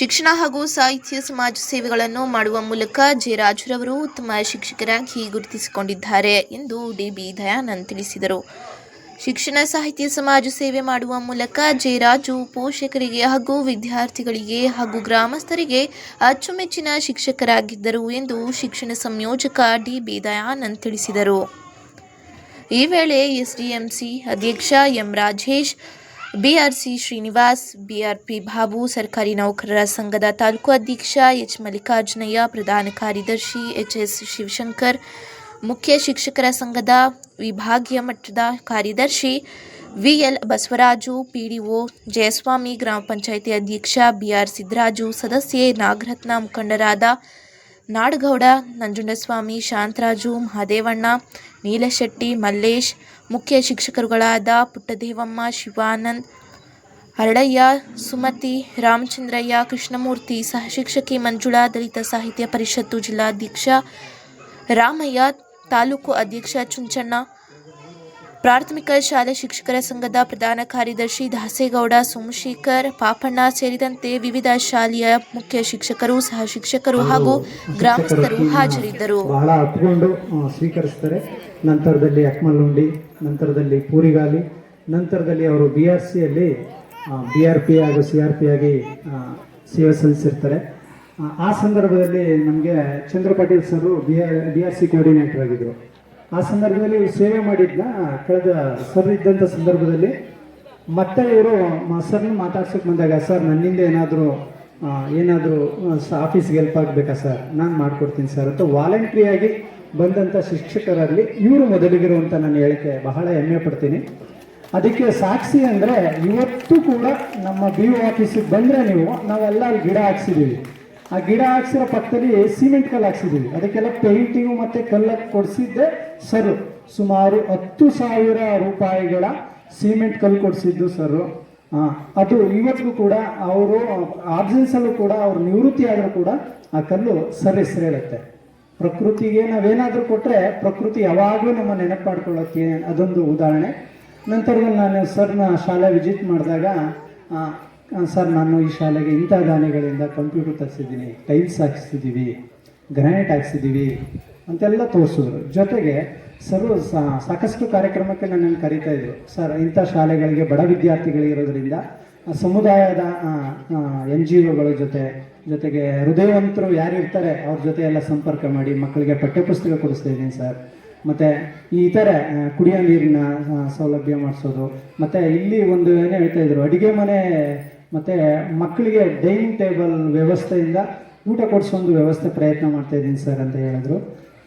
ಶಿಕ್ಷಣ ಹಾಗೂ ಸಾಹಿತ್ಯ ಸಮಾಜ ಸೇವೆಗಳನ್ನು ಮಾಡುವ ಮೂಲಕ ಜೆ ರಾಜುರವರು ಉತ್ತಮ ಶಿಕ್ಷಕರಾಗಿ ಗುರುತಿಸಿಕೊಂಡಿದ್ದಾರೆ ಎಂದು ಡಿಬಿ ದಯಾನಂದ್ ತಿಳಿಸಿದರು. ಶಿಕ್ಷಣ, ಸಾಹಿತ್ಯ, ಸಮಾಜ ಸೇವೆ ಮಾಡುವ ಮೂಲಕ ಜೆ ರಾಜು ಪೋಷಕರಿಗೆ ಹಾಗೂ ವಿದ್ಯಾರ್ಥಿಗಳಿಗೆ ಹಾಗೂ ಗ್ರಾಮಸ್ಥರಿಗೆ ಅಚ್ಚುಮೆಚ್ಚಿನ ಶಿಕ್ಷಕರಾಗಿದ್ದರು ಎಂದು ಶಿಕ್ಷಣ ಸಂಯೋಜಕ ಡಿಬಿ ದಯಾನಂದ್ ತಿಳಿಸಿದರು. ಈ ವೇಳೆ ಎಸ್ಡಿಎಂಸಿ ಅಧ್ಯಕ್ಷ M. Rajesh BRC Srinivas BRP Babu ಸರ್ಕಾರಿ ನೌಕರರ ಸಂಘದ ತಾಲೂಕು ಅಧ್ಯಕ್ಷ ಎಚ್ ಮಲ್ಲಿಕಾರ್ಜುನಯ್ಯ ಪ್ರಧಾನ ಕಾರ್ಯದರ್ಶಿ ಎಚ್ ಎಸ್ ಶಿವಶಂಕರ್ ಮುಖ್ಯ ಶಿಕ್ಷಕರ ಸಂಘದ ವಿಭಾಗೀಯ ಮಟ್ಟದ ಕಾರ್ಯದರ್ಶಿ ವಿಎಲ್ ಬಸವರಾಜು ಪಿಡಿಒ ಜಯಸ್ವಾಮಿ ಗ್ರಾಮ ಪಂಚಾಯಿತಿ ಅಧ್ಯಕ್ಷ ಬಿಆರ್ ಸಿದ್ದರಾಜು ಸದಸ್ಯೆ ನಾಗರತ್ನ ಮುಖಂಡರಾದ ನಾಡಗೌಡ, ನಂಜುಂಡಸ್ವಾಮಿ, ಶಾಂತರಾಜು, ಮಹದೇವಣ್ಣ, ನೀಲಶೆಟ್ಟಿ, ಮಲ್ಲೇಶ್, ಮುಖ್ಯ ಶಿಕ್ಷಕರುಗಳಾದ ಪುಟ್ಟದೇವಮ್ಮ, ಶಿವಾನಂದ್ ಹರಳಯ್ಯ ಸುಮತಿ, ರಾಮಚಂದ್ರಯ್ಯ, ಕೃಷ್ಣಮೂರ್ತಿ, ಸಹ ಶಿಕ್ಷಕಿ ಮಂಜುಳಾ, ದಲಿತ ಸಾಹಿತ್ಯ ಪರಿಷತ್ತು ಜಿಲ್ಲಾಧ್ಯಕ್ಷ ರಾಮಯ್ಯ, ತಾಲೂಕು ಅಧ್ಯಕ್ಷ ಚುಂಚಣ್ಣ ಪ್ರಾಥಮಿಕ ಶಾಲೆ ಶಿಕ್ಷಕರ ಸಂಘದ ಪ್ರಧಾನ ಕಾರ್ಯದರ್ಶಿ ದಾಸೇಗೌಡ ಸೋಮಶೇಖರ್ ಪಾಪಣ್ಣ ಸೇರಿದಂತೆ ವಿವಿಧ ಶಾಲೆಯ ಮುಖ್ಯ ಶಿಕ್ಷಕರು ಸಹ ಶಿಕ್ಷಕರು ಹಾಗೂ ಗ್ರಾಮಸ್ಥರು ಹಾಜರಿದ್ದರು. ಬಹಳ ಹತ್ಕೊಂಡು ಸ್ವೀಕರಿಸ್ತಾರೆ. ನಂತರದಲ್ಲಿ ಅಕ್ಮಲ್ಲುಂಡಿ ನಂತರದಲ್ಲಿ ಪೂರಿಗಾಲಿ ನಂತರದಲ್ಲಿ ಅವರು ಬಿ ಆರ್ ಸಿಯಲ್ಲಿ ಬಿ ಆರ್ ಪಿ ಹಾಗೂ ಸಿ ಆರ್ ಪಿ ಆಗಿ ಸೇವೆ ಸಲ್ಲಿಸಿರ್ತಾರೆ. ಆ, ಆ ಸಂದರ್ಭದಲ್ಲಿ ನಮಗೆ Chandra Patil sir B R B R C coordinator ಆಗಿದ್ದರು. ಆ ಸಂದರ್ಭದಲ್ಲಿ ಸೇವೆ ಮಾಡಿದ್ನ, ಕಳೆದ ಸರ್ ಇದ್ದಂಥ ಸಂದರ್ಭದಲ್ಲಿ ಮತ್ತೆ ಇವರು ಸರ್ನ ಮಾತಾಡ್ಸೋಕೆ ಬಂದಾಗ, ಸರ್, ನನ್ನಿಂದ ಏನಾದರೂ ಏನಾದರೂ ಆಫೀಸ್ಗೆ ಹೆಲ್ಪ್ ಆಗಬೇಕಾ ಸರ್? ನಾನು ಮಾಡಿಕೊಡ್ತೀನಿ ಸರ್ ಅಂತ ವಾಲಂಟ್ರಿಯಾಗಿ ಬಂದಂಥ ಶಿಕ್ಷಕರಲ್ಲಿ ಇವರು ಮೊದಲಿಗಿರುವಂಥ ನಾನು ಹೇಳಿಕೆ, ಬಹಳ ಹೆಮ್ಮೆ ಪಡ್ತೀನಿ. ಅದಕ್ಕೆ ಸಾಕ್ಷಿ ಅಂದರೆ ಇವತ್ತು ಕೂಡ ನಮ್ಮ ಬಿ ಒ ಆಫೀಸಿಗೆ ಬಂದರೆ ನೀವು, ನಾವೆಲ್ಲ ಗಿಡ ಹಾಕ್ಸಿದ್ದೀವಿ ಆ ಗಿಡ ಹಾಕ್ಸಿರೋ ಪಕ್ಕದಲ್ಲಿ ಸಿಮೆಂಟ್ ಕಲ್ಲು ಹಾಕ್ಸಿದ್ದೀವಿ ಅದಕ್ಕೆಲ್ಲ ಪೇಂಟಿಂಗು ಮತ್ತು ಕಲ್ಲು ಕೊಡಿಸಿದ್ದೆ. ಸರ್ ಸುಮಾರು ಹತ್ತು ಸಾವಿರ ರೂಪಾಯಿಗಳ ಸಿಮೆಂಟ್ ಕಲ್ಲು ಕೊಡಿಸಿದ್ದು ಸರ್ ಅದು ಇವತ್ತಿಗೂ ಕೂಡ ಅವರು ಆಬ್ಸೆನ್ಸಲ್ಲೂ ಕೂಡ ಅವ್ರು ನಿವೃತ್ತಿ ಆದರೂ ಕೂಡ ಆ ಕಲ್ಲು ಸರ್ ಹೆಸರು ಹೇಳುತ್ತೆ. ಪ್ರಕೃತಿಗೆ ನಾವೇನಾದರೂ ಕೊಟ್ಟರೆ ಪ್ರಕೃತಿ ಯಾವಾಗಲೂ ನಮ್ಮ ನೆನಪು ಮಾಡ್ಕೊಳ್ಳೋಕ್ಕೆ ಅದೊಂದು ಉದಾಹರಣೆ. ನಂತರದಲ್ಲಿ ನಾನು ಸರ್ನ ಶಾಲೆ ವಿಸಿಟ್ ಮಾಡಿದಾಗ ಸರ್, ನಾನು ಈ ಶಾಲೆಗೆ ಇಂಥ ದಾನಿಗಳಿಂದ ಕಂಪ್ಯೂಟರ್ ತರಿಸಿದ್ದೀನಿ, ಟೈಲ್ಸ್ ಹಾಕಿಸಿದ್ದೀವಿ ಗ್ರಾನೈಟ್ ಹಾಕ್ಸಿದ್ದೀವಿ ಅಂತೆಲ್ಲ ತೋರಿಸಿದ್ರು ಜೊತೆಗೆ ಸರ್ ಸಾಕಷ್ಟು ಕಾರ್ಯಕ್ರಮಕ್ಕೆ ನನ್ನನ್ನು ಕರೀತಾ ಇದ್ರು. ಸರ್, ಇಂಥ ಶಾಲೆಗಳಿಗೆ ಬಡ ವಿದ್ಯಾರ್ಥಿಗಳಿರೋದ್ರಿಂದ ಸಮುದಾಯದ ಎನ್ ಜಿ ಒಗಳ ಜೊತೆ, ಜೊತೆಗೆ ಹೃದಯವಂತರು ಯಾರು ಇರ್ತಾರೆ, ಅವ್ರ ಜೊತೆ ಎಲ್ಲ ಸಂಪರ್ಕ ಮಾಡಿ ಮಕ್ಕಳಿಗೆ ಪಠ್ಯಪುಸ್ತಕ ಕೊಡಿಸ್ತಾ ಇದ್ದೀನಿ ಸರ್. ಮತ್ತು ಈ ಇತರೆ ಕುಡಿಯೋ ನೀರಿನ ಸೌಲಭ್ಯ ಮಾಡಿಸೋದು, ಮತ್ತು ಇಲ್ಲಿ ಒಂದು ಏನು ಹೇಳ್ತಾ ಇದ್ರು, ಅಡುಗೆ ಮನೆ ಮತ್ತು ಮಕ್ಕಳಿಗೆ ಡೈನಿಂಗ್ ಟೇಬಲ್ ವ್ಯವಸ್ಥೆಯಿಂದ ಊಟ ಕೊಡಿಸೋದು ವ್ಯವಸ್ಥೆ ಪ್ರಯತ್ನ ಮಾಡ್ತಾ ಇದ್ದೀನಿ ಸರ್ ಅಂತ ಹೇಳಿದ್ರು.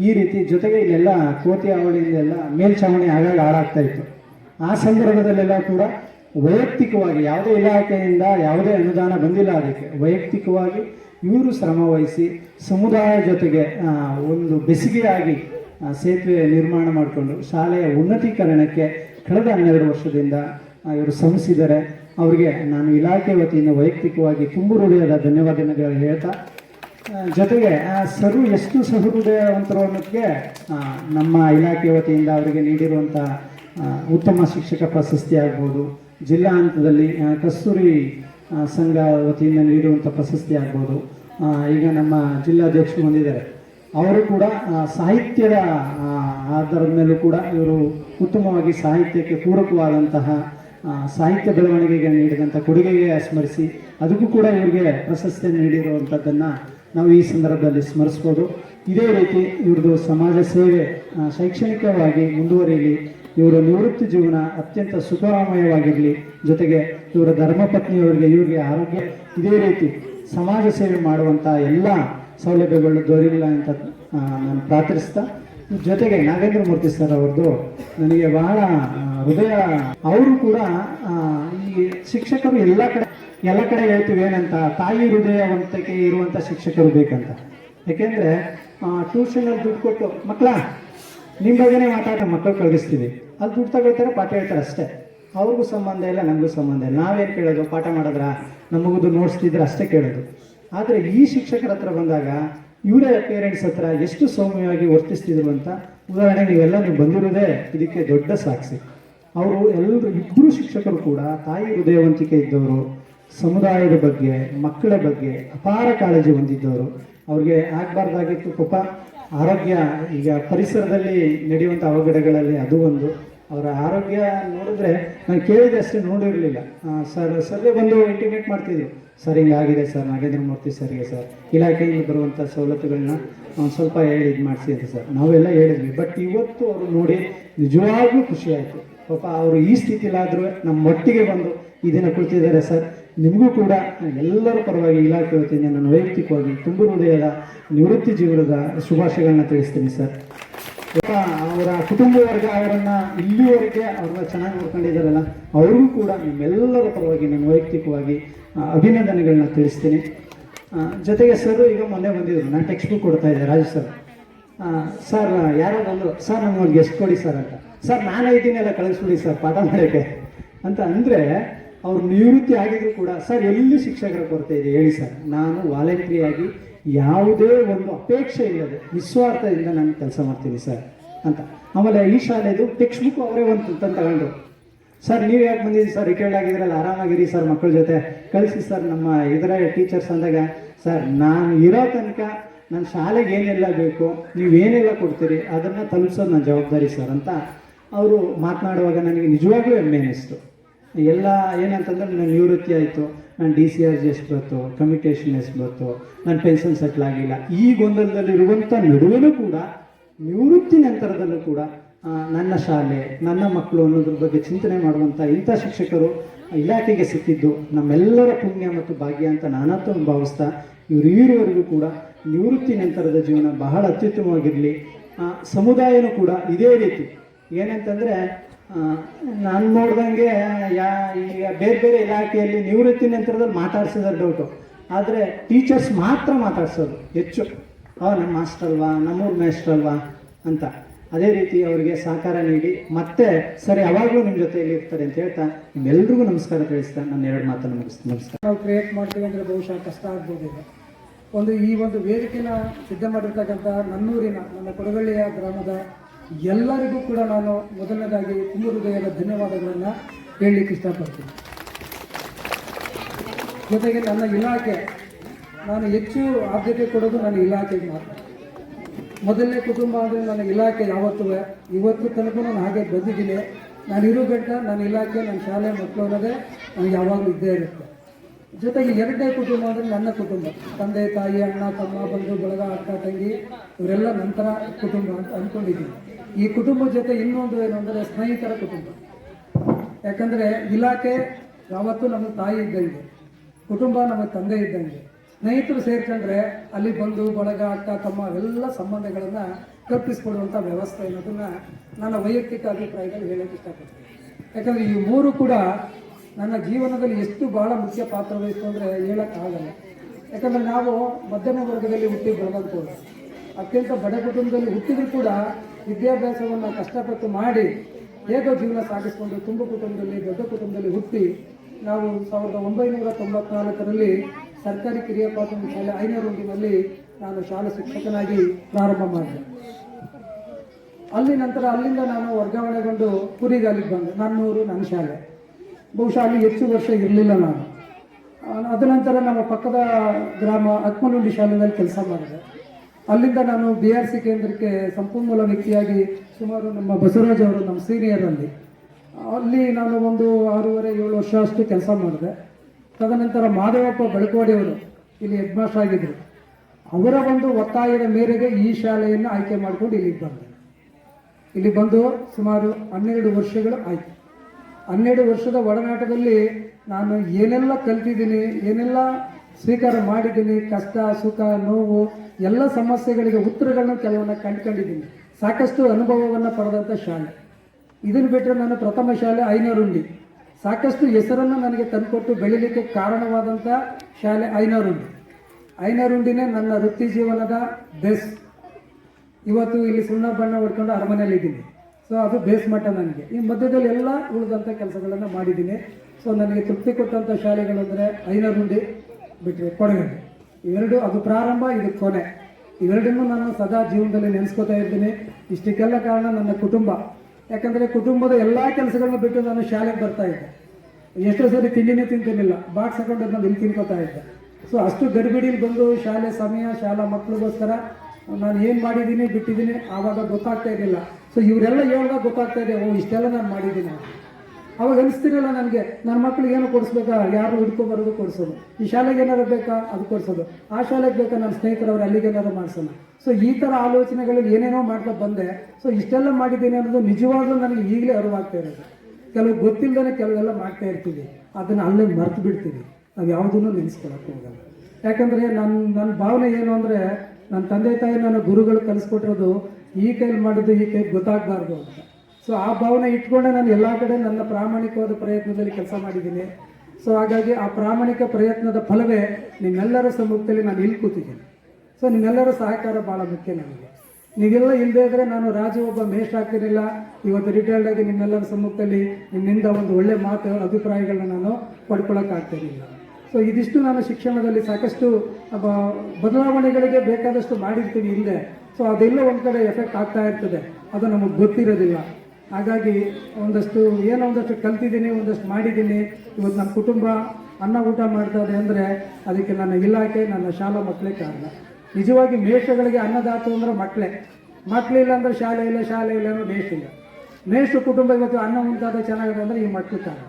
ಈ ರೀತಿ ಜೊತೆಗೆ ಇಲ್ಲೆಲ್ಲ ಕೋತಿ ಅವಳಿಂದೆಲ್ಲ ಮೇಲ್ಛಾವಣಿ ಆಗಾಗ ಹಾಳಾಗ್ತಾ ಇತ್ತು. ಆ ಸಂದರ್ಭದಲ್ಲೆಲ್ಲ ಕೂಡ ವೈಯಕ್ತಿಕವಾಗಿ ಯಾವುದೇ ಇಲಾಖೆಯಿಂದ ಯಾವುದೇ ಅನುದಾನ ಬಂದಿಲ್ಲ ಅದಕ್ಕೆ. ವೈಯಕ್ತಿಕವಾಗಿ ಇವರು ಶ್ರಮ ವಹಿಸಿ ಸಮುದಾಯ ಜೊತೆಗೆ ಒಂದು ಬೆಸಿಗೆಯಾಗಿ ಸೇತುವೆ ನಿರ್ಮಾಣ ಮಾಡಿಕೊಂಡು ಶಾಲೆಯ ಉನ್ನತೀಕರಣಕ್ಕೆ ಕಳೆದ ಹನ್ನೆರಡು ವರ್ಷದಿಂದ ಇವರು ಶ್ರಮಿಸಿದ್ದಾರೆ. ಅವರಿಗೆ ನಾನು ಇಲಾಖೆ ವತಿಯಿಂದ ವೈಯಕ್ತಿಕವಾಗಿ ತುಂಬು ಹೃದಯದ ಧನ್ಯವಾದಗಳು ಹೇಳ್ತಾ ಜೊತೆಗೆ ಸರು ಎಷ್ಟು ಸಹೃದಯವಂತರು ಅನ್ನೋದಕ್ಕೆ ನಮ್ಮ ಇಲಾಖೆ ವತಿಯಿಂದ ಅವರಿಗೆ ನೀಡಿರುವಂಥ ಉತ್ತಮ ಶಿಕ್ಷಕ ಪ್ರಶಸ್ತಿ ಆಗ್ಬೋದು. ಜಿಲ್ಲಾ ಹಂತದಲ್ಲಿ ಕಸ್ತೂರಿ ಸಂಘ ವತಿಯಿಂದ ನೀಡುವಂಥ ಪ್ರಶಸ್ತಿ ಆಗ್ಬೋದು. ಈಗ ನಮ್ಮ ಜಿಲ್ಲಾಧ್ಯಕ್ಷರು ಬಂದಿದ್ದಾರೆ. ಅವರು ಕೂಡ ಸಾಹಿತ್ಯದ ಆಧಾರದ ಮೇಲೂ ಕೂಡ ಇವರು ಉತ್ತಮವಾಗಿ ಸಾಹಿತ್ಯಕ್ಕೆ ಪೂರಕವಾದಂತಹ ಸಾಹಿತ್ಯ ಬೆಳವಣಿಗೆಗೆ ನೀಡಿದಂಥ ಕೊಡುಗೆಗೆ ಸ್ಮರಿಸಿ ಅದಕ್ಕೂ ಕೂಡ ಇವರಿಗೆ ಪ್ರಶಸ್ತಿ ನೀಡಿರುವಂಥದ್ದನ್ನು ನಾವು ಈ ಸಂದರ್ಭದಲ್ಲಿ ಸ್ಮರಿಸ್ಬೋದು. ಇದೇ ರೀತಿ ಇವ್ರದ್ದು ಸಮಾಜ ಸೇವೆ ಶೈಕ್ಷಣಿಕವಾಗಿ ಮುಂದುವರಿಯಲಿ, ಇವರ ನಿವೃತ್ತಿ ಜೀವನ ಅತ್ಯಂತ ಸುಖಮಯವಾಗಿರಲಿ, ಜೊತೆಗೆ ಇವರ ಧರ್ಮಪತ್ನಿಯವರಿಗೆ, ಇವರಿಗೆ ಆರೋಗ್ಯ, ಇದೇ ರೀತಿ ಸಮಾಜ ಸೇವೆ ಮಾಡುವಂಥ ಎಲ್ಲ ಸೌಲಭ್ಯಗಳು ದೊರೆಯಲಿಲ್ಲ ಅಂತ ನಾನು ಪ್ರಾರ್ಥಿಸ್ತಾ, ಜೊತೆಗೆ ನಾಗೇಂದ್ರ ಮೂರ್ತಿ ಸರ್ ಅವ್ರದ್ದು ನನಗೆ ಬಹಳ ಆ, ಹೃದಯ ಅವರು ಕೂಡ ಈ ಶಿಕ್ಷಕರು ಎಲ್ಲ ಕಡೆ ಎಲ್ಲ ಕಡೆ ಹೇಳ್ತೀವಿ ಏನಂತ ತಾಯಿ ಹೃದಯವಂತಕ್ಕೆ ಇರುವಂಥ ಶಿಕ್ಷಕರು ಬೇಕಂತ. ಯಾಕೆಂದರೆ ಟ್ಯೂಷನಲ್ಲಿ ದುಡ್ಡು ಕೊಟ್ಟು ಮಕ್ಕಳ ನಿಮ್ಮ ಬಗ್ಗೆನೇ ಮಾತಾಡೋ ಮಕ್ಕಳು ಕಳಿಸ್ತೀವಿ. ಅಲ್ಲಿ ದುಡ್ಡು ತಗೊಳ್ತಾರೆ ಪಾಠ ಹೇಳ್ತಾರೆ ಅಷ್ಟೇ. ಅವ್ರಿಗೂ ಸಂಬಂಧ ಇಲ್ಲ ನಮಗೂ ಸಂಬಂಧ ಇಲ್ಲ. ನಾವೇನು ಕೇಳೋದು? ಪಾಠ ಮಾಡಿದ್ರ? ನಮಗದು ನೋಡಿಸ್ತಿದ್ರೆ ಅಷ್ಟೇ ಕೇಳೋದು. ಆದರೆ ಈ ಶಿಕ್ಷಕರ ಹತ್ರ ಬಂದಾಗ ಇವರೇ ಪೇರೆಂಟ್ಸ್ ಹತ್ರ ಎಷ್ಟು ಸೌಮ್ಯವಾಗಿ ವರ್ತಿಸ್ತಿದ್ರು ಅಂತ ಉದಾಹರಣೆಗೆ ನೀವೆಲ್ಲ ನೀವು ಬಂದಿರೋದೇ ಇದಕ್ಕೆ ದೊಡ್ಡ ಸಾಕ್ಷಿ. ಅವರು ಎಲ್ಲರೂ ಇಬ್ಬರು ಶಿಕ್ಷಕರು ಕೂಡ ತಾಯಿ ಹೃದಯವಂತಿಕೆ ಇದ್ದವರು, ಸಮುದಾಯದ ಬಗ್ಗೆ, ಮಕ್ಕಳ ಬಗ್ಗೆ ಅಪಾರ ಕಾಳಜಿ ಹೊಂದಿದ್ದವರು. ಅವ್ರಿಗೆ ಆಗಬಾರ್ದಾಗಿತ್ತು ಪಾಪ. ಆರೋಗ್ಯ ಈಗ ಪರಿಸರದಲ್ಲಿ ನಡೆಯುವಂಥ ಅವಘಡಗಳಲ್ಲಿ ಅದು ಒಂದು. ಅವರ ಆರೋಗ್ಯ ನೋಡಿದ್ರೆ, ನಾನು ಕೇಳಿದೆ ಅಷ್ಟೇ, ನೋಡಿರಲಿಲ್ಲ. ಸರ್, ಸರ್ಗೆ ಬಂದು ಇಂಟಿಮೇಟ್ ಮಾಡ್ತಿದ್ವಿ. ಸರ್, ಹಿಂಗಾಗಿದೆ ಸರ್, ನಾಗೇಂದ್ರ ಮೂರ್ತಿ ಸರ್ಗೆ ಸರ್. ಇಲಾಖೆಯಿಂದ ಬರುವಂಥ ಸವಲತ್ತುಗಳನ್ನ ಒಂದು ಸ್ವಲ್ಪ ಹೇಳಿ ಇದು ಸರ್. ನಾವೆಲ್ಲ ಹೇಳಿದ್ವಿ. ಬಟ್ ಇವತ್ತು ಅವರು ನೋಡಿ ನಿಜವಾಗ್ಲೂ ಖುಷಿಯಾಯಿತು ಪಾಪ ಅವರು ಈ ಸ್ಥಿತಿಲಾದರೂ ನಮ್ಮ ಒಟ್ಟಿಗೆ ಬಂದು ಈ ದಿನ ಕುಳಿತಿದ್ದಾರೆ ಸರ್. ನಿಮಗೂ ಕೂಡ ಎಲ್ಲರೂ ಪರವಾಗಿ ಇಲಾಖೆ ವತಿಯಿಂದ ನಾನು ವೈಯಕ್ತಿಕವಾಗಿ ತುಂಬು ಹೃದಯದ ನಿವೃತ್ತಿ ಜೀವನದ ಶುಭಾಶಯಗಳನ್ನ ತಿಳಿಸ್ತೀನಿ ಸರ್. ಅವರ ಕುಟುಂಬ ವರ್ಗ ಅವರನ್ನ ಇಲ್ಲಿವರೆಗೆ ಅವ್ರನ್ನ ಚೆನ್ನಾಗಿ ನೋಡ್ಕೊಂಡಿದ್ದಾರಲ್ಲ, ಅವ್ರಿಗೂ ಕೂಡ ನಿಮ್ಮೆಲ್ಲರ ಪರವಾಗಿ ನಾನು ವೈಯಕ್ತಿಕವಾಗಿ ಅಭಿನಂದನೆಗಳನ್ನ ತಿಳಿಸ್ತೀನಿ. ಜೊತೆಗೆ ಸರ್, ಈಗ ಮೊನ್ನೆ ಬಂದಿದ್ರು ನಾನು ಟೆಕ್ಸ್ಟ್ ಬುಕ್ ಕೊಡ್ತಾ ಇದ್ದೆ ರಾಜು ಸರ್. ಸರ್, ಯಾರೋ ಬಂದರು. ಸರ್ ನಮ್ಗೊಂದು ಗೆಸ್ಟ್ ಕೊಡಿ ಸರ್ ಅಂತ. ಸರ್, ನಾನೇ ಇದ್ದೀನೆಲ್ಲ ಕಳಿಸ್ಬಿಡಿ ಸರ್, ಪಾಠ ಮಾಡೋಕ್ಕೆ. ಅಂತ ಅಂದರೆ ಅವ್ರು ನಿವೃತ್ತಿ ಆಗಿದ್ರು ಕೂಡ, ಸರ್, ಎಲ್ಲಿ ಶಿಕ್ಷಕರ ಕೊರತೆ ಇದೆ ಹೇಳಿ ಸರ್. ನಾನು ವಾಲಂಟ್ರಿಯಾಗಿ ಯಾವುದೇ ಒಂದು ಅಪೇಕ್ಷೆ ಇಲ್ಲದೆ ನಿಸ್ವಾರ್ಥದಿಂದ ನಾನು ಕೆಲಸ ಮಾಡ್ತೀನಿ ಸರ್. ಅಂತ. ಆಮೇಲೆ ಈ ಶಾಲೆದು ಟೆಕ್ಸ್ಟ್ ಬುಕ್ ಅವರೇ ಒಂದು ತಂದು ತಗೊಂಡ್ರು. ಸರ್, ನೀವು ಯಾಕೆ ಬಂದಿದ್ದೀರಿ ಸರ್? ರಿಟೈರ್ಡ್ ಆಗಿದ್ರಲ್ಲ, ಆರಾಮಾಗಿರಿ ಸರ್ ಮಕ್ಕಳ ಜೊತೆ. ಕಳಿಸಿ ಸರ್ ನಮ್ಮ ಇದರ ಟೀಚರ್ಸ್ ಅಂದಾಗ, ಸರ್, ನಾನು ಇರೋ ತನಕ ನನ್ನ ಶಾಲೆಗೆ ಏನೆಲ್ಲ ಬೇಕು ನೀವೇನೆಲ್ಲ ಕೊಡ್ತೀರಿ, ಅದನ್ನು ತಲುಪಿಸೋದು ನನ್ನ ಜವಾಬ್ದಾರಿ ಸರ್. ಅಂತ ಅವರು ಮಾತನಾಡುವಾಗ ನನಗೆ ನಿಜವಾಗ್ಲೂ ಹೆಮ್ಮೆ ಅನ್ನಿಸ್ತು ಎಲ್ಲ ಏನಂತಂದ್ರೆ ನನ್ನ ನಿವೃತ್ತಿ ಆಯಿತು ನಾನು ಡಿ ಸಿ ಆರ್ ಜಿ ಎಷ್ಟು ಬಂತು ಕಮ್ಯುಟೇಷನ್ ಎಷ್ಟು ಬಂತು, ನನ್ನ ಪೆನ್ಷನ್ ಸೆಟ್ಲ್ ಆಗಿಲ್ಲ. ಈ ಗೊಂದಲದಲ್ಲಿರುವಂಥ ನಡುವೆನೂ ಕೂಡ, ನಿವೃತ್ತಿ ನಂತರದಲ್ಲೂ ಕೂಡ ನನ್ನ ಶಾಲೆ, ನನ್ನ ಮಕ್ಕಳು ಅನ್ನೋದ್ರ ಬಗ್ಗೆ ಚಿಂತನೆ ಮಾಡುವಂಥ ಇಂಥ ಶಿಕ್ಷಕರು ಇಲಾಖೆಗೆ ಸಿಕ್ಕಿದ್ದು ನಮ್ಮೆಲ್ಲರ ಪುಣ್ಯ ಮತ್ತು ಭಾಗ್ಯ ಅಂತ ನಾನಂತೂ ಭಾವಿಸ್ತಾ, ಇವರು ಕೂಡ ನಿವೃತ್ತಿ ನಂತರದ ಜೀವನ ಬಹಳ ಅತ್ಯುತ್ತಮವಾಗಿರಲಿ. ಸಮುದಾಯನೂ ಕೂಡ ಇದೇ ರೀತಿ. ಏನಂತಂದರೆ ನಾನು ನೋಡ್ದಂಗೆ, ಯಾ, ಈಗ ಬೇರೆ ಬೇರೆ ಇಲಾಖೆಯಲ್ಲಿ ನಿವೃತ್ತಿ ನಂತರದಲ್ಲಿ ಮಾತಾಡ್ಸಿದ್ರೆ ಡೌಟು. ಆದರೆ ಟೀಚರ್ಸ್ ಮಾತ್ರ ಮಾತಾಡ್ಸೋದು, ಹೆಚ್ಚು. ಅವ ನಮ್ಮ ಮಾಸ್ಟರ್ ಅಲ್ವಾ, ನಮ್ಮೂರು ಮೇಸ್ಟರ್ ಅಲ್ವಾ? ಅಂತ. ಅದೇ ರೀತಿ ಅವರಿಗೆ ಸಹಕಾರ ನೀಡಿ, ಮತ್ತೆ ಸರಿ ಯಾವಾಗಲೂ ನಿಮ್ಮ ಜೊತೆಯಲ್ಲಿ ಇರ್ತಾರೆ ಅಂತ ಹೇಳ್ತಾ ನಿಮ್ಮೆಲ್ರಿಗೂ ನಮಸ್ಕಾರ ತಿಳಿಸ್ತಾ ನಾನು ಎರಡು ಮಾತನ್ನು ಮುಗಿಸ್ತೀನಿ. ನಮಸ್ಕಾರ. ನಾವು ಕ್ರಿಯೇಟ್ ಮಾಡ್ತೀವಿ ಅಂದರೆ ಬಹುಶಃ ಕಷ್ಟ ಆಗ್ಬೋದು ಒಂದು ಈ ಒಂದು ವೇದಿಕೆನ ಸಿದ್ಧ ಮಾಡಿರ್ತಕ್ಕಂಥ ನನ್ನೂರಿನ, ನನ್ನ ಕೊಡಗಳ್ಳಿಯ ಗ್ರಾಮದ ಎಲ್ಲರಿಗೂ ಕೂಡ ನಾನು ಮೊದಲನೇದಾಗಿ ತುಂಬ ಹೃದಯದ ಧನ್ಯವಾದಗಳನ್ನು ಹೇಳಲಿಕ್ಕೆ ಇಷ್ಟಪಡ್ತೀನಿ. ಜೊತೆಗೆ ನನ್ನ ಇಲಾಖೆ, ನಾನು ಹೆಚ್ಚು ಆದ್ಯತೆ ಕೊಡೋದು ನನ್ನ ಇಲಾಖೆಗೆ ಮಾತ್ರ. ಮೊದಲನೇ ಕುಟುಂಬ ಅಂದರೆ ನನ್ನ ಇಲಾಖೆ ಯಾವತ್ತೂ, ಇವತ್ತು ತನಕ ನಾನು ಹಾಗೆ ಬಂದಿದ್ದೀನಿ. ನಾನು ಇರೋ ಗಂಟ ನನ್ನ ಇಲಾಖೆ, ನನ್ನ ಶಾಲೆ ಮಕ್ಕಳು ಅನ್ನೋದೇ ನನಗೆ ಯಾವಾಗಲೂ ಇದ್ದೇ ಇರುತ್ತೆ. ಜೊತೆಗೆ ಎರಡನೇ ಕುಟುಂಬ ಅಂದರೆ ನನ್ನ ಕುಟುಂಬ. ತಂದೆ, ತಾಯಿ, ಅಣ್ಣ, ತಮ್ಮ, ಬಂಧು, ಬಳಗ, ಅಕ್ಕ, ತಂಗಿ ಇವರೆಲ್ಲ ನಂತರ ಕುಟುಂಬ ಅಂತ ಅಂದ್ಕೊಂಡಿದ್ದೀನಿ. ಈ ಕುಟುಂಬದ ಜೊತೆ ಇನ್ನೊಂದು ಏನು ಅಂದರೆ ಸ್ನೇಹಿತರ ಕುಟುಂಬ. ಯಾಕಂದರೆ ಇಲಾಖೆ ಯಾವತ್ತೂ ನಮ್ಮ ತಾಯಿ ಇದ್ದಂಗೆ, ಕುಟುಂಬ ನಮ್ಮ ತಂದೆ ಇದ್ದಂಗೆ. ಸ್ನೇಹಿತರು ಸೇರ್ಕೊಂಡ್ರೆ ಅಲ್ಲಿ ಬಂದು, ಬಳಗ, ಅಕ್ಕ, ತಮ್ಮ ಎಲ್ಲ ಸಂಬಂಧಗಳನ್ನು ಕಲ್ಪಿಸ್ಕೊಡುವಂಥ ವ್ಯವಸ್ಥೆ ಅನ್ನೋದನ್ನ ನನ್ನ ವೈಯಕ್ತಿಕ ಅಭಿಪ್ರಾಯದಲ್ಲಿ ಹೇಳೋಕೆ ಇಷ್ಟಪಡ್ತೀನಿ. ಯಾಕಂದರೆ ಈ ಮೂರು ಕೂಡ ನನ್ನ ಜೀವನದಲ್ಲಿ ಎಷ್ಟು ಬಹಳ ಮುಖ್ಯ ಪಾತ್ರ ವಹಿಸ್ತು ಅಂದರೆ ಹೇಳೋಕ್ಕಾಗಲ್ಲ. ಯಾಕಂದರೆ ನಾವು ಮಧ್ಯಮ ವರ್ಗದಲ್ಲಿ ಹುಟ್ಟಿ ಬೆಳೆದಂಥವ್ರು ಅತ್ಯಂತ ಬಡ ಕುಟುಂಬದಲ್ಲಿ ಹುಟ್ಟಿದ್ರು ಕೂಡ ವಿದ್ಯಾಭ್ಯಾಸವನ್ನು ಕಷ್ಟಪಟ್ಟು ಮಾಡಿ ಹೇಗೋ ಜೀವನ ಸಾಗಿಸ್ಕೊಂಡು ತುಂಬ ಕುಟುಂಬದಲ್ಲಿ, ದೊಡ್ಡ ಕುಟುಂಬದಲ್ಲಿ ಹುಟ್ಟಿ ನಾವು ಸಾವಿರದ ಒಂಬೈನೂರ ತೊಂಬತ್ನಾಲ್ಕರಲ್ಲಿ ಸರ್ಕಾರಿ ಕಿರಿಯ ಪ್ರಾಥಮಿಕ ಶಾಲೆ ಐನೂರುಂಡಿನಲ್ಲಿ ನಾನು ಶಾಲಾ ಶಿಕ್ಷಕನಾಗಿ ಪ್ರಾರಂಭ ಮಾಡಿದೆ. ಅಲ್ಲಿ ನಂತರ ಅಲ್ಲಿಂದ ನಾನು ವರ್ಗಾವಣೆಗೊಂಡು ಕುರಿಗಾಲಿಗೆ ಬಂದೆ. ನನ್ನೂರು, ನನ್ನ ಶಾಲೆ. ಬಹುಶಃ ಅಲ್ಲಿ ಹೆಚ್ಚು ವರ್ಷ ಇರಲಿಲ್ಲ ನಾನು. ಅದ ನಂತರ ನಮ್ಮ ಪಕ್ಕದ ಗ್ರಾಮ ಅಕ್ಮಲುಂಡಿ ಶಾಲೆಯಲ್ಲಿ ಕೆಲಸ ಮಾಡಿದೆ. ಅಲ್ಲಿಂದ ನಾನು ಬಿ ಆರ್ ಸಿ ಕೇಂದ್ರಕ್ಕೆ ಸಂಪನ್ಮೂಲ ವ್ಯಕ್ತಿಯಾಗಿ ಸುಮಾರು ನಮ್ಮ ಬಸವರಾಜ್ ಅವರು ನಮ್ಮ ಸೀನಿಯರ್ ಅಲ್ಲಿ. ಅಲ್ಲಿ ನಾನು ಒಂದು ಆರೂವರೆ, ಏಳು ವರ್ಷ ಅಷ್ಟು ಕೆಲಸ ಮಾಡಿದೆ. ತದನಂತರ ಮಾಧವಪ್ಪ ಅವರು ಇಲ್ಲಿ ಹೆಡ್ ಮಾಸ್ಟರ್ ಆಗಿದ್ದರು ಅವರ ಒಂದು ಒತ್ತಾಯದ ಮೇರೆಗೆ ಈ ಶಾಲೆಯನ್ನು ಆಯ್ಕೆ ಮಾಡಿಕೊಂಡು ಇಲ್ಲಿಗೆ ಬಂದೆ. ಇಲ್ಲಿ ಬಂದು ಸುಮಾರು ಹನ್ನೆರಡು ವರ್ಷಗಳು ಆಯಿತು. ಹನ್ನೆರಡು ವರ್ಷದ ಒಡನಾಟದಲ್ಲಿ ನಾನು ಏನೆಲ್ಲ ಕಲ್ತಿದ್ದೀನಿ, ಏನೆಲ್ಲ ಸ್ವೀಕಾರ ಮಾಡಿದ್ದೀನಿ, ಕಷ್ಟ, ಸುಖ, ನೋವು ಎಲ್ಲ ಸಮಸ್ಯೆಗಳಿಗೆ ಉತ್ತರಗಳನ್ನು ಕೆಲವನ್ನ ಕಂಡುಕೊಂಡಿದ್ದೀನಿ. ಸಾಕಷ್ಟು ಅನುಭವವನ್ನು ಪಡೆದಂಥ ಶಾಲೆ. ಇದನ್ನು ಬಿಟ್ಟರೆ ನಾನು ಪ್ರಥಮ ಶಾಲೆ ಐನೂರುಂಡಿ. ಸಾಕಷ್ಟು ಹೆಸರನ್ನು ನನಗೆ ತಂದುಕೊಟ್ಟು ಬೆಳೀಲಿಕ್ಕೆ ಕಾರಣವಾದಂಥ ಶಾಲೆ ಐನೂರುಂಡಿ. ಐನೂರುಂಡಿನೇ ನನ್ನ ವೃತ್ತಿ ಜೀವನದ ಬೇಸ್ ಇವತ್ತು ಇಲ್ಲಿ ಸುಣ್ಣ ಬಣ್ಣ ಹೊಡ್ಕೊಂಡು ಅರಮನೆಯಲ್ಲಿದ್ದೀನಿ. ಸೊ ಅದು ಬೇಸ್ ಮಟ್ಟ ನನಗೆ. ಈ ಮಧ್ಯದಲ್ಲಿ ಎಲ್ಲ ಉಳಿದಂಥ ಕೆಲಸಗಳನ್ನು ಮಾಡಿದ್ದೀನಿ. ಸೊ ನನಗೆ ತೃಪ್ತಿ ಕೊಟ್ಟಂಥ ಶಾಲೆಗಳು ಅಂದರೆ ಐನರುಂಡಿ ಬಿಟ್ಟರೆ ಕೊಡಗಂಡಿ ಇವೆರಡು ಅದು ಪ್ರಾರಂಭ, ಇದು ಕೊನೆ. ಇವೆರಡನ್ನೂ ನಾನು ಸದಾ ಜೀವನದಲ್ಲಿ ನೆನೆಸ್ಕೋತಾ ಇದ್ದೀನಿ ಇಷ್ಟಕ್ಕೆಲ್ಲ ಕಾರಣ ನನ್ನ ಕುಟುಂಬ. ಯಾಕಂದರೆ ಕುಟುಂಬದ ಎಲ್ಲ ಕೆಲಸಗಳನ್ನ ಬಿಟ್ಟು ನಾನು ಶಾಲೆಗೆ ಬರ್ತಾ ಇದ್ದೆ. ಎಷ್ಟೋ ಸರಿ ತಿಂಡಿನೇ ತಿಂತಿರ್ಲಿಲ್ಲ. ಬಾಕ್ಸ್ ಹಾಕೊಂಡು ನಾನು ಇಲ್ಲಿ ತಿನ್ಕೋತಾ ಇದ್ದೆ. ಸೊ ಅಷ್ಟು ಗಡಿಬಿಡಿಲಿ ಬಂದು ಶಾಲೆ ಸಮಯ, ಶಾಲಾ ಮಕ್ಕಳಿಗೋಸ್ಕರ ನಾನು ಏನು ಮಾಡಿದ್ದೀನಿ, ಬಿಟ್ಟಿದ್ದೀನಿ, ಆವಾಗ ಗೊತ್ತಾಗ್ತಾ ಇರಲಿಲ್ಲ. ಸೊ ಇವರೆಲ್ಲ ಹೇಳುವಾಗ ಗೊತ್ತಾಗ್ತಾ ಇದೆ, ಓ, ಇಷ್ಟೆಲ್ಲ ನಾನು ಮಾಡಿದ್ದೀನಿ. ಅವಾಗ ಅನಿಸ್ತಿರಲ್ಲ ನನಗೆ ನನ್ನ ಮಕ್ಳಿಗೆ ಏನೋ ಕೊಡಿಸ್ಬೇಕಾ? ಯಾರು ಹುಡ್ಕೊ ಬರೋದು ಕೊಡಿಸೋದು. ಈ ಶಾಲೆಗೆ ಏನಾದ್ರು ಬೇಕಾ? ಅದು ಕೊಡಿಸೋದು. ಆ ಶಾಲೆಗೆ ಬೇಕಾ ನನ್ನ ಸ್ನೇಹಿತರವ್ರು ಅಲ್ಲಿಗೆ ಏನಾದ್ರು ಮಾಡಿಸೋಣ? ಸೊ ಈ ಥರ ಆಲೋಚನೆಗಳಲ್ಲಿ ಏನೇನೋ ಮಾಡ್ತಾ ಬಂದೆ. ಸೊ ಇಷ್ಟೆಲ್ಲ ಮಾಡಿದ್ದೀನಿ ಅನ್ನೋದು ನಿಜವಾಗ್ಲೂ ನನಗೆ ಈಗಲೇ ಅರಿವಾಗ್ತಾ ಇರೋದು. ಕೆಲವು ಗೊತ್ತಿಲ್ಲದೇ ಕೆಲವೆಲ್ಲ ಮಾಡ್ತಾ ಇರ್ತೀವಿ. ಅದನ್ನು ಅಲ್ಲೇ ಮರ್ತು ಬಿಡ್ತೀವಿ. ನಾವು ಯಾವುದನ್ನು ನೆನೆಸ್ಕೊಳಕ್ಕೆ ಹೋಗಲ್ಲ. ಯಾಕಂದರೆ ನನ್ನ ನನ್ನ ಭಾವನೆ ಏನು ಅಂದರೆ ನನ್ನ ತಂದೆ ತಾಯಿ ನನ್ನ ಗುರುಗಳು ಕಲಿಸ್ಕೊಟ್ಟಿರೋದು ಈ ಕೈಲಿ ಮಾಡಿದ್ದು ಈ ಕೈಗೆ ಗೊತ್ತಾಗಬಾರ್ದು ಅಂತ. ಸೊ ಆ ಭಾವನೆ ಇಟ್ಕೊಂಡೆ ನಾನು ಎಲ್ಲ ಕಡೆ ನನ್ನ ಪ್ರಾಮಾಣಿಕವಾದ ಪ್ರಯತ್ನದಲ್ಲಿ ಕೆಲಸ ಮಾಡಿದ್ದೀನಿ. ಸೊ ಹಾಗಾಗಿ ಆ ಪ್ರಾಮಾಣಿಕ ಪ್ರಯತ್ನದ ಫಲವೇ ನಿಮ್ಮೆಲ್ಲರ ಸಮ್ಮುಖದಲ್ಲಿ ನಾನು ಇಲ್ಲಿ ಕೂತಿದ್ದೀನಿ. ಸೊ ನಿಮ್ಮೆಲ್ಲರ ಸಹಕಾರ ಭಾಳ ಮುಖ್ಯ ನನಗೆ. ನೀವೆಲ್ಲ ಇಲ್ಲದೆ ಇದ್ದರೆ ನಾನು ರಾಜ ಒಬ್ಬ ಮೇಷ್ಟ್ರ ಆಗ್ತಿರಲಿಲ್ಲ ಇವತ್ತು ರಿಟೈರ್ಡ್ ಆಗಿ ನಿಮ್ಮೆಲ್ಲರ ಸಮ್ಮುಖದಲ್ಲಿ ನಿಮ್ಮಿಂದ ಒಂದು ಒಳ್ಳೆ ಮಾತು, ಅಭಿಪ್ರಾಯಗಳನ್ನ ನಾನು ಪಡ್ಕೊಳ್ಳೋಕ್ಕಾಗ್ತಿರಲಿಲ್ಲ ಸೊ ಇದಿಷ್ಟು ನಾನು ಶಿಕ್ಷಣದಲ್ಲಿ ಸಾಕಷ್ಟು ಬದಲಾವಣೆಗಳಿಗೆ ಬೇಕಾದಷ್ಟು ಮಾಡಿರ್ತೀನಿ ಹಿಂದೆ. ಸೊ ಅದೆಲ್ಲ ಒಂದು ಕಡೆ ಎಫೆಕ್ಟ್ ಆಗ್ತಾ ಇರ್ತದೆ. ಅದು ನಮಗೆ ಗೊತ್ತಿರೋದಿಲ್ಲ. ಹಾಗಾಗಿ ಒಂದಷ್ಟು ಏನೋ ಒಂದಷ್ಟು ಕಲ್ತಿದ್ದೀನಿ, ಒಂದಷ್ಟು ಮಾಡಿದ್ದೀನಿ. ಇವತ್ತು ನಮ್ಮ ಕುಟುಂಬ ಅನ್ನ ಊಟ ಮಾಡ್ತಾರೆ ಅಂದರೆ ಅದಕ್ಕೆ ನನ್ನ ಇಲಾಖೆ, ನನ್ನ ಶಾಲಾ ಮಕ್ಕಳೇ ಕಾರಣ. ನಿಜವಾಗಿ ಮೇಷಗಳಿಗೆ ಅನ್ನದಾತು ಅಂದರೆ ಮಕ್ಕಳೇ. ಮಕ್ಕಳಿಲ್ಲ ಅಂದರೆ ಶಾಲೆ ಇಲ್ಲ ಶಾಲೆ ಇಲ್ಲ ಅನ್ನೋ ಮೇಷ ಇಲ್ಲ. ಮೇಷ ಕುಟುಂಬ ಇವತ್ತು ಅನ್ನ ಉಂಟಾದ ಚೆನ್ನಾಗಿದೆ ಅಂದರೆ ಈ ಮಕ್ಕಳು ಕಾರಣ.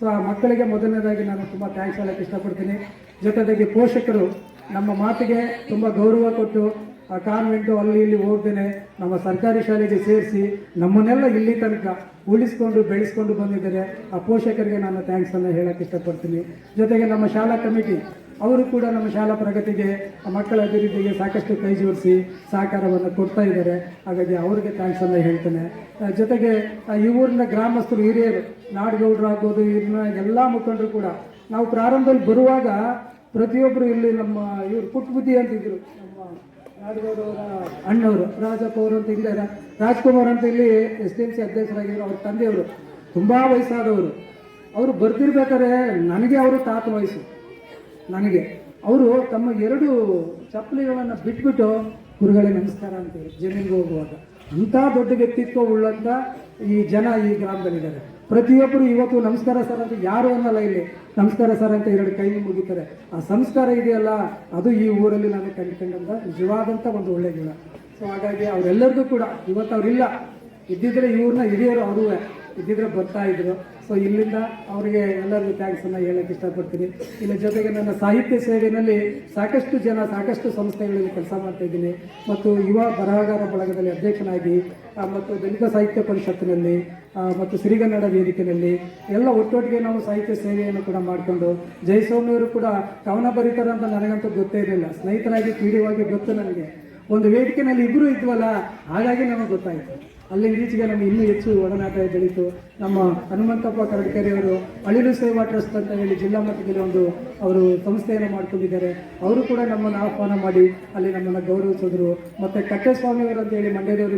ಸೊ ಆ ಮಕ್ಕಳಿಗೆ ಮೊದಲನೇದಾಗಿ ನಾನು ತುಂಬ ಥ್ಯಾಂಕ್ಸ್ ಹೇಳಕ್ಕೆ ಇಷ್ಟಪಡ್ತೀನಿ. ಜೊತೆಗೆ ಪೋಷಕರು ನಮ್ಮ ಮಾತಿಗೆ ತುಂಬ ಗೌರವ ಕೊಟ್ಟು ಆ ಕಾನ್ವೆಂಟು ಅಲ್ಲಿ ಇಲ್ಲಿ ಹೋಗ್ದೇನೆ ನಮ್ಮ ಸರ್ಕಾರಿ ಶಾಲೆಗೆ ಸೇರಿಸಿ ನಮ್ಮನ್ನೆಲ್ಲ ಇಲ್ಲಿ ತನಕ ಉಳಿಸ್ಕೊಂಡು ಬೆಳೆಸ್ಕೊಂಡು ಬಂದಿದ್ದಾರೆ. ಆ ಪೋಷಕರಿಗೆ ನಾನು ಥ್ಯಾಂಕ್ಸನ್ನು ಹೇಳಕ್ಕೆ ಇಷ್ಟಪಡ್ತೀನಿ. ಜೊತೆಗೆ ನಮ್ಮ ಶಾಲಾ ಕಮಿಟಿ, ಅವರು ಕೂಡ ನಮ್ಮ ಶಾಲಾ ಪ್ರಗತಿಗೆ, ಮಕ್ಕಳ ಅಭಿವೃದ್ಧಿಗೆ ಸಾಕಷ್ಟು ಕೈ ಜೋಡಿಸಿ ಸಹಕಾರವನ್ನು ಕೊಡ್ತಾ ಇದ್ದಾರೆ. ಹಾಗಾಗಿ ಅವರಿಗೆ ಥ್ಯಾಂಕ್ಸನ್ನು ಹೇಳ್ತೇನೆ. ಜೊತೆಗೆ ಈ ಊರಿನ ಗ್ರಾಮಸ್ಥರು, ಹಿರಿಯರು, ನಾಡಗೌಡರು ಆಗ್ಬೋದು ಇವ್ರನ್ನ ಎಲ್ಲ ಮುಖಂಡರು ಕೂಡ, ನಾವು ಪ್ರಾರಂಭದಲ್ಲಿ ಬರುವಾಗ ಪ್ರತಿಯೊಬ್ಬರು ಇಲ್ಲಿ ನಮ್ಮ ಇವರು ಪುಟ್ಟ ಬುದ್ಧಿ ಅಂತಿದ್ರು. ನಮ್ಮ ಅಣ್ಣವರು ರಾಜಪ್ಪ ಅಂತ ಇದ್ದಾರೆ. ರಾಜ್ಕುಮಾರ್ ಅಂತ ಇಲ್ಲಿ ಎಸ್ ಡಿ ಎಂ ಸಿ ಅಧ್ಯಕ್ಷರಾಗಿರೋ ಅವ್ರ ತಂದೆಯವರು, ತುಂಬ ವಯಸ್ಸಾದವರು. ಅವರು ಬರ್ತಿರ್ಬೇಕಾದ್ರೆ ನನಗೆ ಅವರು ತಾತ ವಯಸ್ಸು. ನನಗೆ. ಅವರು ತಮ್ಮ ಎರಡು ಚಪ್ಪಲಿಗಳನ್ನು ಬಿಟ್ಬಿಟ್ಟು ಗುರುಗಳೇ ನಮಸ್ಕಾರ ಅಂತೇಳಿ ಜಮೀನಿಗೆ ಹೋಗುವಾಗ. ಅಂಥ ದೊಡ್ಡ ವ್ಯಕ್ತಿತ್ವ ಉಳ್ಳಂಥ ಈ ಜನ ಈ ಗ್ರಾಮದಲ್ಲಿದ್ದಾರೆ. ಪ್ರತಿಯೊಬ್ಬರು ಇವತ್ತು ನಮಸ್ಕಾರ ಸರ್ ಅಂತ ಯಾರು ಅನ್ನಲ್ಲ ಇಲ್ಲಿ. ನಮಸ್ಕಾರ ಸರ್ ಅಂತ ಎರಡು ಕೈ ಮುಗಿತಾರೆ. ಆ ಸಂಸ್ಕಾರ ಇದೆಯಲ್ಲ, ಅದು ಈ ಊರಲ್ಲಿ ನಾನು ಕಂಡುಕೊಂಡಂತ ನಿಜವಾದಂಥ ಒಂದು ಒಳ್ಳೆ ಗುಣ ಸೊ ಹಾಗಾಗಿ ಅವರೆಲ್ಲರಿಗೂ ಕೂಡ, ಇವತ್ತು ಅವರಿಲ್ಲ. ಇದ್ದಿದ್ರೆ ಇವ್ರನ್ನ ಹಿರಿಯರು ಅವರು ಇದ್ದಿದ್ರೆ ಬರ್ತಾ ಇದ್ರು. ಸೊ ಇಲ್ಲಿಂದ ಅವರಿಗೆ ಎಲ್ಲರಿಗೂ ಥ್ಯಾಂಕ್ಸನ್ನು ಹೇಳಕ್ಕೆ ಇಷ್ಟಪಡ್ತೀನಿ. ಇಲ್ಲಿ ಜೊತೆಗೆ ನನ್ನ ಸಾಹಿತ್ಯ ಸೇವೆಯಲ್ಲಿ ಸಾಕಷ್ಟು ಜನ, ಸಾಕಷ್ಟು ಸಂಸ್ಥೆಗಳಲ್ಲಿ ಕೆಲಸ ಮಾಡ್ತಾ ಇದ್ದೀನಿ. ಮತ್ತು ಯುವ ಬರಹಗಾರ ಬಳಗದಲ್ಲಿ ಅಧ್ಯಕ್ಷನಾಗಿ ಮತ್ತು ದಲಿತ ಸಾಹಿತ್ಯ ಪರಿಷತ್ತಿನಲ್ಲಿ ಮತ್ತು ಸಿರಿಗನ್ನಡ ವೇದಿಕೆಯಲ್ಲಿ ಎಲ್ಲ ಒಟ್ಟೊಟ್ಟಿಗೆ ನಾವು ಸಾಹಿತ್ಯ ಸೇವೆಯನ್ನು ಕೂಡ ಮಾಡಿಕೊಂಡು ಜಯಸ್ವಾಮಿಯವರು ಕೂಡ ಕವನ ಬರೀತಾರೆ ಅಂತ ನನಗಂತೂ ಗೊತ್ತೇ ಇರಲಿಲ್ಲ. ಸ್ನೇಹಿತರಾಗಿ ಕ್ರೀಡೆವಾಗಿ ಗೊತ್ತು ನನಗೆ. ಒಂದು ವೇದಿಕೆನಲ್ಲಿ ಇಬ್ಬರು ಇದ್ವಲ್ಲ, ಹಾಗಾಗಿ ನಮಗೆ ಗೊತ್ತಾಯಿತು. ಅಲ್ಲಿಂದ ಇತ್ತೀಚೆಗೆ ನಮಗೆ ಇನ್ನೂ ಹೆಚ್ಚು ಒಡನಾಟ ಬೆಳೀತು. ನಮ್ಮ ಹನುಮಂತಪ್ಪ ಅವರು ಅಳಿಲು ಸೇವಾ ಟ್ರಸ್ಟ್ ಅಂತ ಹೇಳಿ ಜಿಲ್ಲಾ ಮಟ್ಟದಲ್ಲಿ ಒಂದು ಅವರು ಸಂಸ್ಥೆಯನ್ನು ಮಾಡ್ಕೊಂಡಿದ್ದಾರೆ. ಅವರು ಕೂಡ ನಮ್ಮನ್ನು ಆಹ್ವಾನ ಮಾಡಿ ಅಲ್ಲಿ ನಮ್ಮನ್ನು ಗೌರವಿಸಿದ್ರು. ಮತ್ತು ಕಟ್ಟೆಸ್ವಾಮಿಯವರು ಅಂತ ಹೇಳಿ ಮಂಡ್ಯದವರು